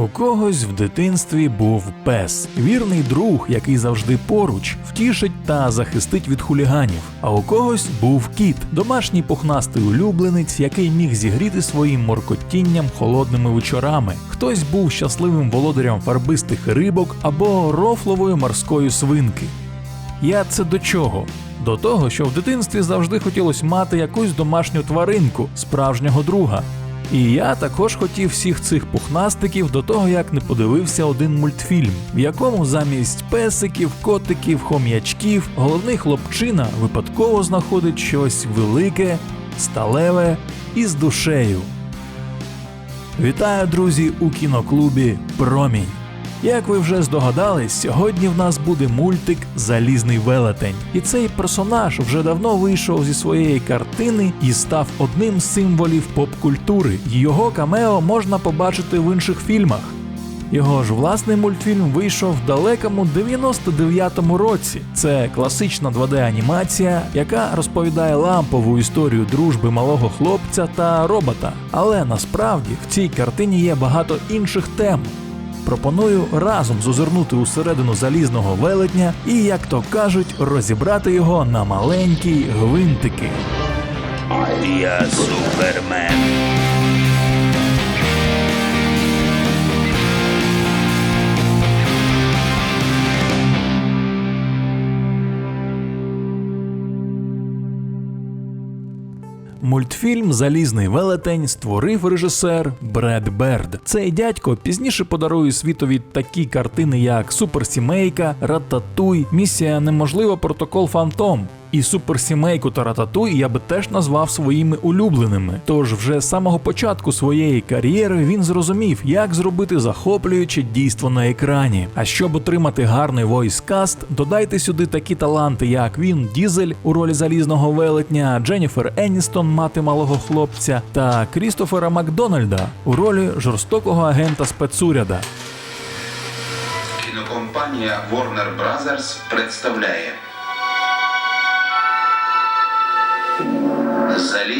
У когось в дитинстві був пес, вірний друг, який завжди поруч, втішить та захистить від хуліганів. А у когось був кіт, домашній пухнастий улюбленець, який міг зігріти своїм моркотінням холодними вечорами. Хтось був щасливим володарем фарбистих рибок або рофлової морської свинки. Я це до чого? До того, що в дитинстві завжди хотілося мати якусь домашню тваринку, справжнього друга. І я також хотів всіх цих пухнастиків до того, як не подивився один мультфільм, в якому замість песиків, котиків, хом'ячків головний хлопчина випадково знаходить щось велике, сталеве і з душею. Вітаю, друзі, у кіноклубі Промінь. Як ви вже здогадались, сьогодні в нас буде мультик Залізний велетень. І цей персонаж вже давно вийшов зі своєї картини і став одним з символів поп-культури. Його камео можна побачити в інших фільмах. Його ж власний мультфільм вийшов в далекому 99-му році. Це класична 2D-анімація, яка розповідає лампову історію дружби малого хлопця та робота. Але насправді в цій картині є багато інших тем. Пропоную разом зазирнути усередину залізного велетня і, як то кажуть, розібрати його на маленькі гвинтики. Я супермен. Мультфільм Залізний велетень створив режисер Бред Берд. Цей дядько пізніше подарує світові такі картини, як Суперсімейка, Рататуй, Місія Неможлива, Протокол Фантом. І суперсімейку та рататуй я би теж назвав своїми улюбленими. Тож вже з самого початку своєї кар'єри він зрозумів, як зробити захоплююче дійство на екрані. А щоб отримати гарний войскаст, додайте сюди такі таланти, як Він Дізель у ролі залізного велетня, Дженніфер Еністон, мати малого хлопця, та Крістофера Макдональда у ролі жорстокого агента спецуряда. Кінокомпанія Warner Brothers представляє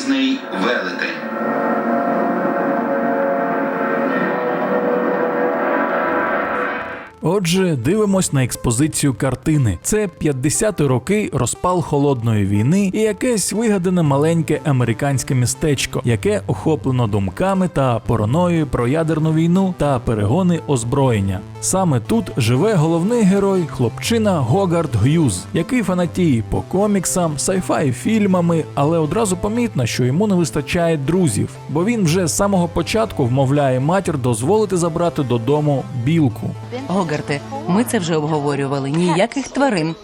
Залізний велетень. Отже, дивимось на експозицію картини. Це 50-ті роки розпал холодної війни і якесь вигадане маленьке американське містечко, яке охоплено думками та параною про ядерну війну та перегони озброєння. Саме тут живе головний герой, хлопчина Гогард Г'юз, який фанатіє по коміксам, сайфай фільмами, але одразу помітно, що йому не вистачає друзів, бо він вже з самого початку вмовляє матір дозволити забрати додому білку. Гогарте, ми це вже обговорювали. Ніяких тварин.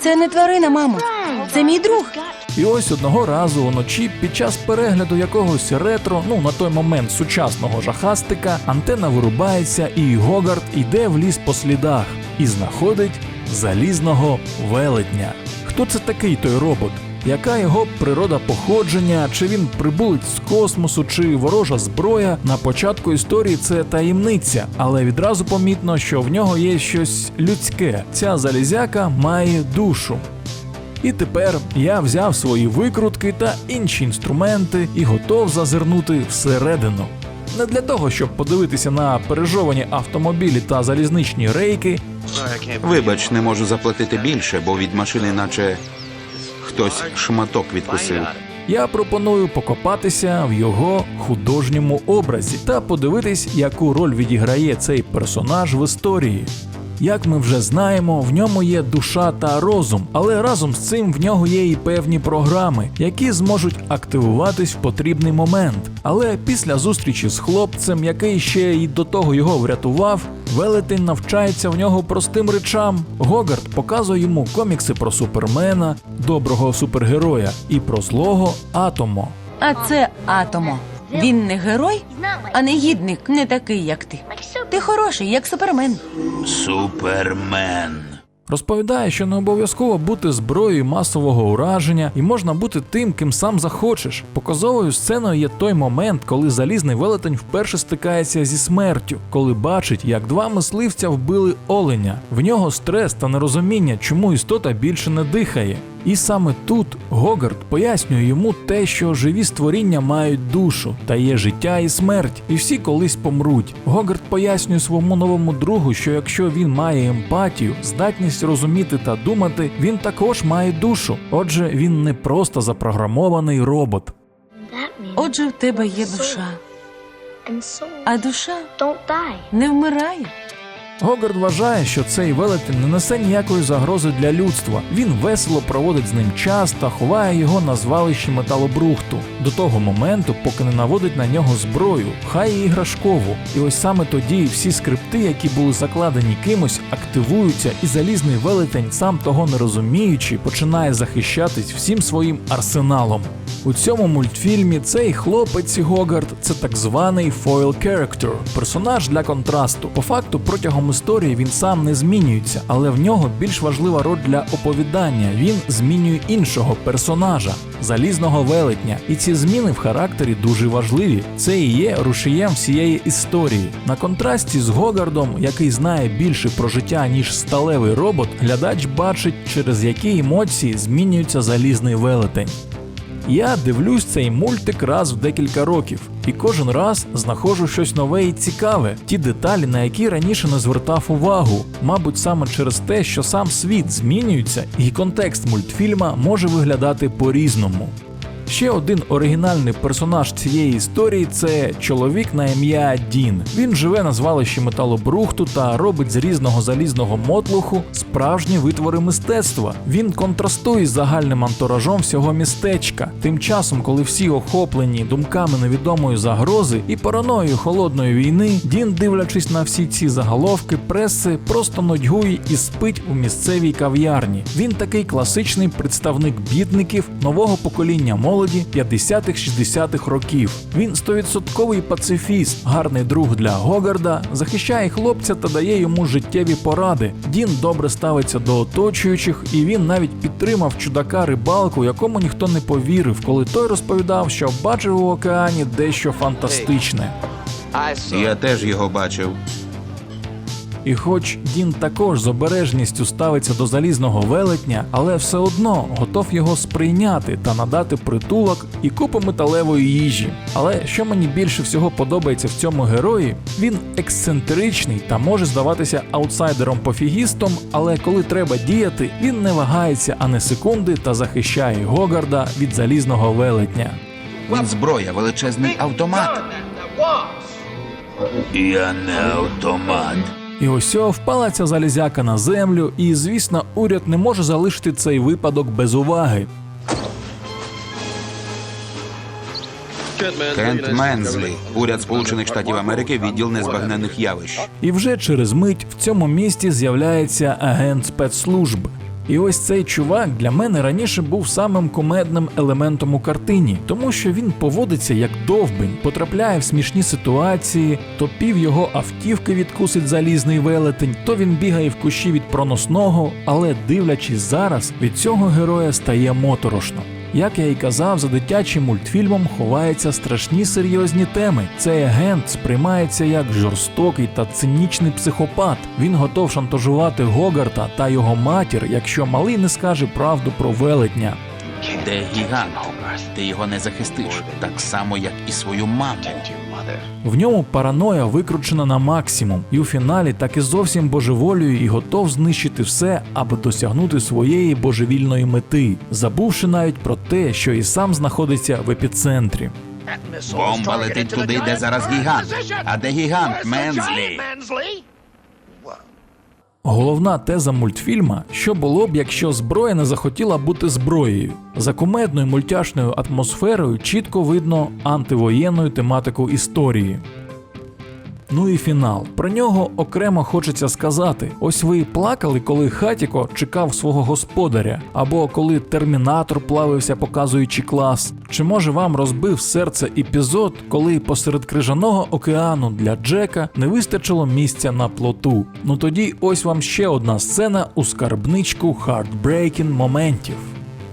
Це не тварина, мамо. Це мій друг. І ось одного разу уночі під час перегляду якогось ретро, ну на той момент сучасного жахастика, антена вирубається, і Гогард йде в ліс по слідах і знаходить залізного велетня. Хто це такий той робот? Яка його природа походження, чи він прибулець з космосу, чи ворожа зброя? На початку історії це таємниця, але відразу помітно, що в нього є щось людське. Ця залізяка має душу. І тепер я взяв свої викрутки та інші інструменти і готов зазирнути всередину. Не для того, щоб подивитися на пережовані автомобілі та залізничні рейки, Вибач, не можу заплатити більше, бо від машини наче хтось шматок відкусив. я пропоную покопатися в його художньому образі та подивитись, яку роль відіграє цей персонаж в історії. Як ми вже знаємо, в ньому є душа та розум, але разом з цим в нього є і певні програми, які зможуть активуватись в потрібний момент. Але після зустрічі з хлопцем, який ще й до того його врятував, велетень навчається в нього простим речам. Гогарт показує йому комікси про супермена, доброго супергероя, і про злого атомо. А це Атомо. Він не герой, а негідник, не такий, як ти. Ти хороший, як супермен. Супермен. Розповідає, що не обов'язково бути зброєю масового ураження і можна бути тим, ким сам захочеш. Показовою сценою є той момент, коли залізний велетень вперше стикається зі смертю, коли бачить, як два мисливця вбили оленя. В нього стрес та нерозуміння, чому істота більше не дихає. І саме тут Гогарт пояснює йому те, що живі створіння мають душу, та є життя і смерть, і всі колись помруть. Гогарт пояснює своєму новому другу, що якщо він має емпатію, здатність розуміти та думати, він також має душу. Отже, він не просто запрограмований робот. Отже, в тебе є душа, а душа не вмирає. Гогард вважає, що цей велетень не несе ніякої загрози для людства. Він весело проводить з ним час та ховає його на звалищі металобрухту до того моменту, поки не наводить на нього зброю, хай і іграшкову. І ось саме тоді всі скрипти, які були закладені кимось, активуються, і залізний велетень, сам того не розуміючи, починає захищатись всім своїм арсеналом. У цьому мультфільмі цей хлопець Гогард це так званий foil character, персонаж для контрасту. По факту, протягом історії він сам не змінюється, але в нього більш важлива роль для оповідання. Він змінює іншого персонажа, залізного велетня. І ці зміни в характері дуже важливі. Це і є рушієм всієї історії. На контрасті з Гогардом, який знає більше про життя ніж сталевий робот, глядач бачить, через які емоції змінюється залізний велетень. Я дивлюсь цей мультик раз в декілька років, і кожен раз знаходжу щось нове і цікаве, ті деталі, на які раніше не звертав увагу. Мабуть, саме через те, що сам світ змінюється, і контекст мультфільма може виглядати по-різному. Ще один оригінальний персонаж цієї історії це чоловік на ім'я Дін. Він живе на звалищі металобрухту та робить з різного залізного мотлуху справжні витвори мистецтва. Він контрастує з загальним антуражом всього містечка. Тим часом, коли всі охоплені думками невідомої загрози і параноєю холодної війни, Дін, дивлячись на всі ці заголовки преси, просто нудьгує і спить у місцевій кав'ярні. Він такий класичний представник бідників нового покоління молоді 50-х-60-х років. Він стовідсотковий пацифіст, гарний друг для Гогарда, захищає хлопця та дає йому життєві поради. Дін добре ставиться до оточуючих, і він навіть підтримав чудака рибалку, якому ніхто не повірив, коли той розповідав, що бачив у океані дещо фантастичне. Я теж його бачив. І хоч Дін також з обережністю ставиться до залізного велетня, але все одно готов його сприйняти та надати притулок і купу металевої їжі. Але що мені більше всього подобається в цьому герої, він ексцентричний та може здаватися аутсайдером-пофігістом, але коли треба діяти, він не вагається ані секунди та захищає Гогарда від залізного велетня. Він зброя, величезний автомат. Я не автомат. І ось впала ця залізяка на землю, і звісно, уряд не може залишити цей випадок без уваги. Кент Мензлі, уряд Сполучених Штатів Америки, відділ незбагненних явищ. І вже через мить в цьому місті з'являється агент спецслужб. І ось цей чувак для мене раніше був самим кумедним елементом у картині, тому що він поводиться як довбень, потрапляє в смішні ситуації, то пів його автівки відкусить залізний велетень, то він бігає в кущі від проносного, але дивлячись зараз, від цього героя стає моторошно. Як я й казав, за дитячим мультфільмом ховаються страшні серйозні теми. Цей агент сприймається як жорстокий та цинічний психопат. Він готов шантажувати Гогарта та його матір, якщо малий не скаже правду про велетня. Де гігант? Ти його не захистиш, так само, як і свою маму. В ньому параноя викручена на максимум, і у фіналі так і зовсім божеволює і готов знищити все, аби досягнути своєї божевільної мети, забувши навіть про те, що і сам знаходиться в епіцентрі. Бомба летить туди, де зараз гігант. А де гігант Мензлі? Головна теза мультфільма, що було б, якщо зброя не захотіла бути зброєю. За кумедною мультяшною атмосферою чітко видно антивоєнну тематику історії. Ну і фінал. Про нього окремо хочеться сказати: ось ви плакали, коли Хатіко чекав свого господаря, або коли термінатор плавився, показуючи клас. Чи може вам розбив серце епізод, коли посеред крижаного океану для Джека не вистачило місця на плоту? Ну тоді ось вам ще одна сцена у скарбничку хардбрейкін моментів.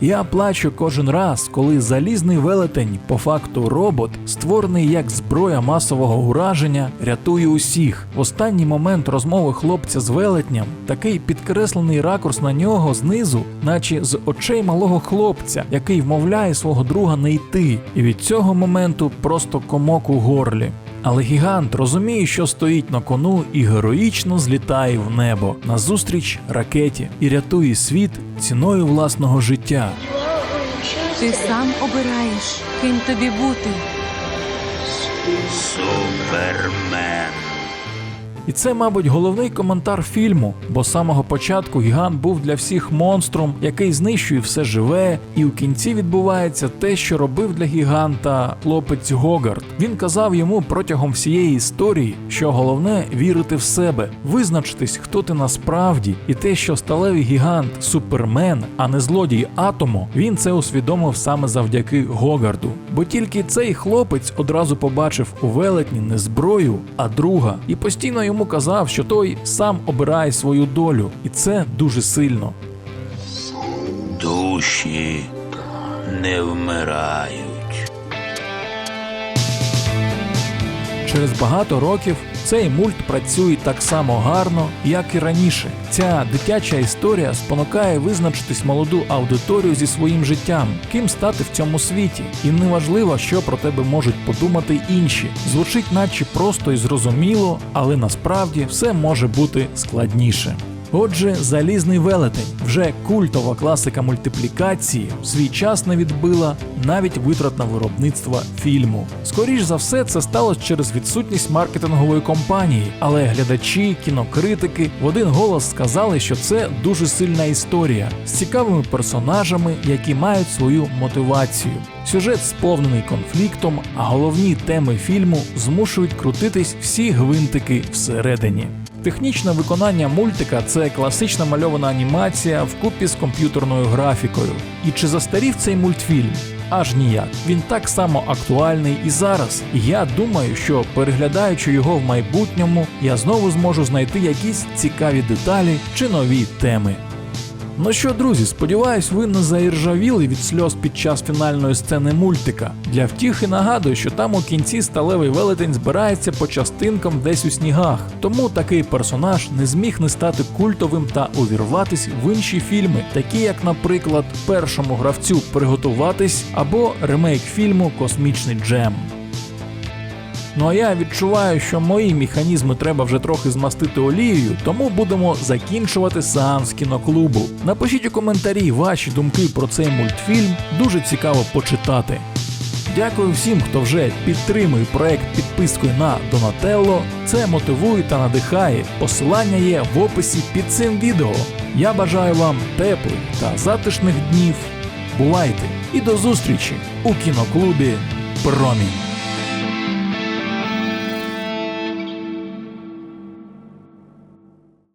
Я плачу кожен раз, коли залізний велетень, по факту робот, створений як зброя масового ураження, рятує усіх. В останній момент розмови хлопця з велетням такий підкреслений ракурс на нього знизу, наче з очей малого хлопця, який вмовляє свого друга не йти. І від цього моменту просто комок у горлі. Але гігант розуміє, що стоїть на кону, і героїчно злітає в небо назустріч ракеті і рятує світ ціною власного життя. Ти сам обираєш, ким тобі бути. Супермен. І це, мабуть, головний коментар фільму, бо з самого початку гігант був для всіх монстром, який знищує все живе, і у кінці відбувається те, що робив для гіганта хлопець Гогард. Він казав йому протягом всієї історії, що головне вірити в себе, визначитись, хто ти насправді, і те, що сталевий гігант супермен, а не злодій атому, він це усвідомив саме завдяки Гогарду. Бо тільки цей хлопець одразу побачив у велетні не зброю, а друга, і постійно йому казав, що той сам обирає свою долю, і це дуже сильно. Душі не вмирають. Через багато років цей мульт працює так само гарно, як і раніше. Ця дитяча історія спонукає визначитись молоду аудиторію зі своїм життям, ким стати в цьому світі. І неважливо, що про тебе можуть подумати інші. Звучить наче просто і зрозуміло, але насправді все може бути складніше. Отже, залізний велетень, вже культова класика мультиплікації, в свій час не відбила навіть витрат на виробництво фільму. Скоріш за все, це сталося через відсутність маркетингової компанії, але глядачі, кінокритики в один голос сказали, що це дуже сильна історія з цікавими персонажами, які мають свою мотивацію. Сюжет сповнений конфліктом, а головні теми фільму змушують крутитись всі гвинтики всередині. Технічне виконання мультика це класична мальована анімація вкупі з комп'ютерною графікою. І чи застарів цей мультфільм? Аж ніяк. Він так само актуальний і зараз. Я думаю, що переглядаючи його в майбутньому, я знову зможу знайти якісь цікаві деталі чи нові теми. Ну що, друзі, сподіваюсь, ви не заіржавіли від сльоз під час фінальної сцени мультика. Для втіхи нагадую, що там у кінці сталевий велетень збирається по частинкам десь у снігах. Тому такий персонаж не зміг не стати культовим та увірватись в інші фільми, такі як, наприклад, першому гравцю приготуватись або ремейк фільму Космічний Джем. Ну а я відчуваю, що мої механізми треба вже трохи змастити олією, тому будемо закінчувати сеанс кіноклубу. Напишіть у коментарі ваші думки про цей мультфільм, дуже цікаво почитати. Дякую всім, хто вже підтримує проект підпискою на Донателло. Це мотивує та надихає. Посилання є в описі під цим відео. Я бажаю вам теплих та затишних днів. Бувайте і до зустрічі у кіноклубі Промінь.